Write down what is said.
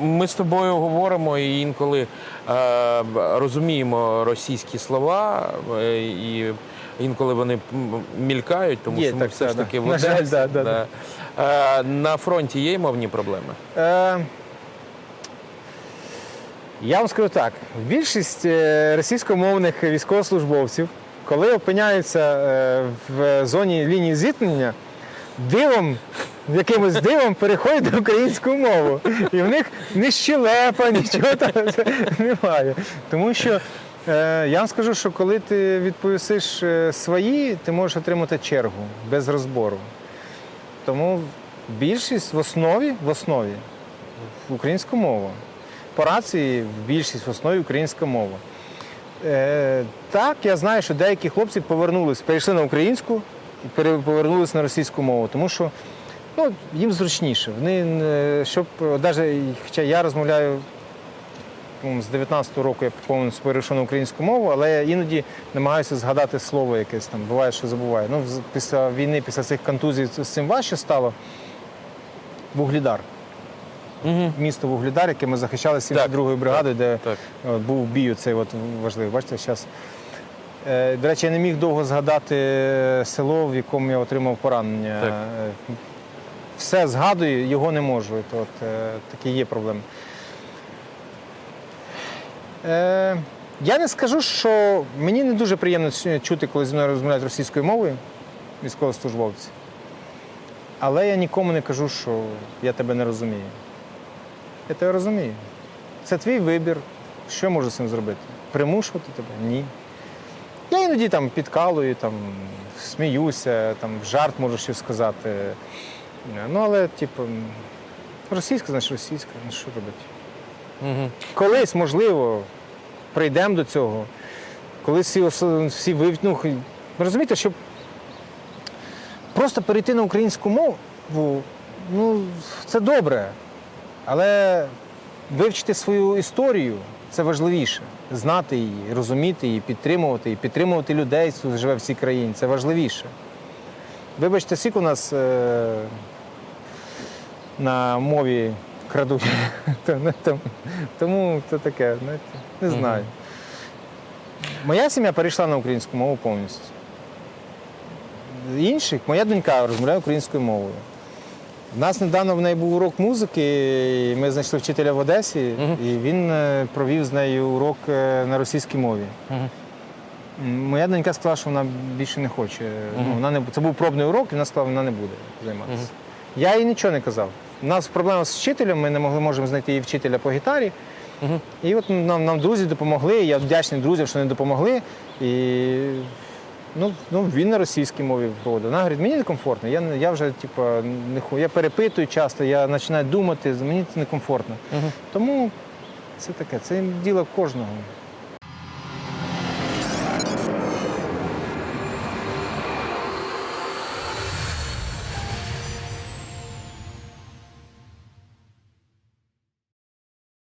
ми з тобою говоримо і інколи е, розуміємо російські слова, е, і інколи вони мількають, тому Є що ми так, все ж да, таки в на жаль, да, да, да. Е, на фронті є мовні проблеми? Е, я вам скажу так: більшість е, російськомовних військовослужбовців, коли опиняються е, в зоні лінії зіткнення, дивом, якимось дивом переходять до українську мову. І в них ні щелепа, нічого там немає. Тому що е, я вам скажу, що коли ти відповісиш е, свої, ти можеш отримати чергу без розбору. Тому більшість в основі, в основі українська мова. По рації більшість в основі українська мова. Е, так, я знаю, що деякі хлопці повернулись, перейшли на українську і повернулись на російську мову, тому що ну, їм зручніше. Вони, е, щоб, навіть, хоча я розмовляю ну, з 19-го року, я повністю перейшов на українську мову, але я іноді намагаюся згадати слово якесь там, буває, що забуваю. Ну, з- після війни, після цих контузій з цим важче стало. Вуглідар. Угу. Місто Вугледар, яке ми захищали 72-ю бригадою, де Так. е, був бій цей от важливий. Бачите, зараз. Е, До речі, я не міг довго згадати село, в якому я отримав поранення. Так. Е, Все згадую, його не можу. От, от, е, такі є проблеми. Е, я не скажу, що мені не дуже приємно чути, коли зі мною розмовляють російською мовою військовослужбовці. Але я нікому не кажу, що я тебе не розумію. Я тебе розумію. Це твій вибір. Що я можу з цим зробити? Примушувати тебе? Ні. Я іноді там підкалую, там, сміюся, там, в жарт можу щось сказати. Ну, але, типу, російська, значить російська, ну що робити? Угу. Колись, можливо, прийдемо до цього. Колись всі, ос- всі вив... ну, хай- розумієте, щоб просто перейти на українську мову, ну, це добре. Але вивчити свою історію це важливіше. Знати її, розуміти її, підтримувати її, підтримувати людей, хто живе в цій країні. Це важливіше. Вибачте, скільки у нас е- на мові крадуть. Тому це таке, знаєте, не знаю. Моя сім'я перейшла на українську мову повністю. Інших, моя донька розмовляє українською мовою. У нас недавно в неї був урок музики, і ми знайшли вчителя в Одесі, і він е, провів з нею урок е, на російській мові. Моя донька сказала, що вона більше не хоче. Ну, вона не, це був пробний урок, і вона сказала, що вона не буде займатися. Я їй нічого не казав. У нас проблема з вчителем, ми не могли можемо знайти її вчителя по гітарі. І от нам, нам друзі допомогли. Я вдячний друзям, що вони допомогли. І ну, ну, він на російській мові проводив. Вона говорить, мені некомфортно. Я, я вже типу, не ху- я перепитую часто, я починаю думати, мені це некомфортно. Тому це таке, це діло кожного.